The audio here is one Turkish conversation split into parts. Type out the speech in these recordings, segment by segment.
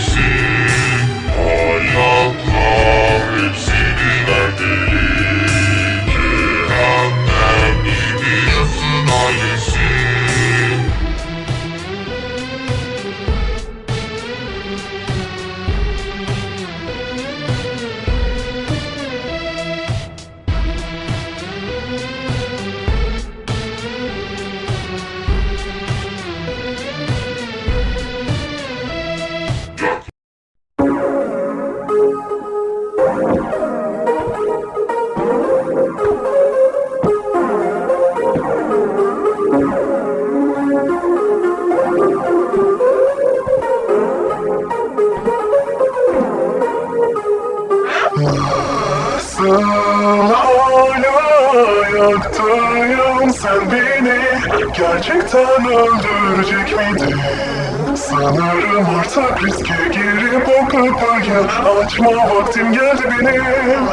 see. hala yaktığım sen beni Gerçekten öldürecek miydin? Sanırım artık riske girip o kapıyı açma vaktim geldi benim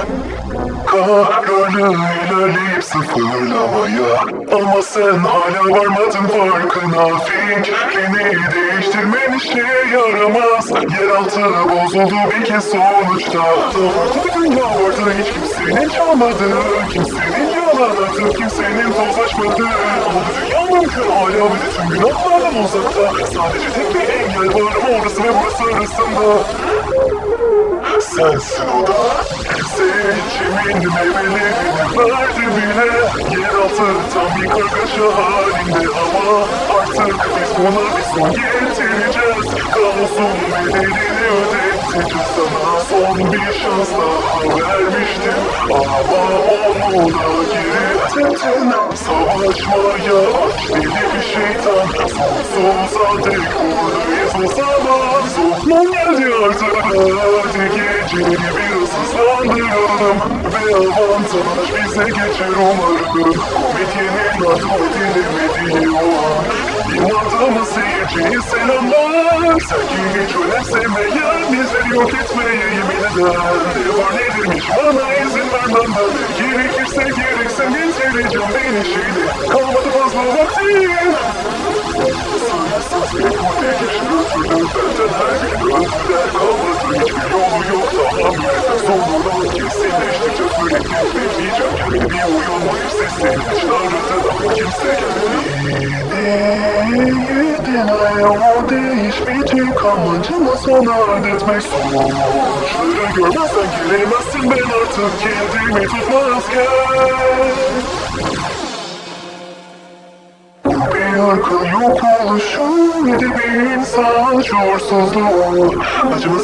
Kararlı ilerleyip sıfırlamaya Ama sen hala varmadın farkına Fikrini değiştirmen işe yaramaz Yeraltı bozuldu bir kez sonuçta Farklı bir dünya vardı hiç kimsenin çalmadığı Kimsenin yalan atıp kimsenin tozlaşmadığı Ama mümkün hala ve de tüm günahlardan uzakta. Sadece tek bir engel var. Orası ve burası arasında. Sensin o da. Seçimin meyvelerini verdi bile. Yeraltı tam bir kargaşa halinde ama Artık biz buna bir son getireceğiz Kaosun bedelini ödeteceğiz sana Son bir şans daha vermiştim Ama onu da geri teptin Savaşmaya aç deli bir şeytan Sonsuza dek buradayız o zaman Zaman geldi artık Hadi geceleri ısıslandıralım Ve avantaj bize geçer umarım Komedyenin adı edilemediği o an İnandığımı seyirciye selamlar Sanki hiç önemsemeyen bizleri yok etmeye yemin eder Ne var nedirmiş bana izin vermem ben Gerekirse gerekse inceleyeceğim beni şeyle Kalmadı fazla vaktim Sayısız bir kule geçiyor türlü benden her gün öldüler sonuna kesinleştikçe sürekli bekleyeceğim kendimi bir insan şuursuzluğu Acımız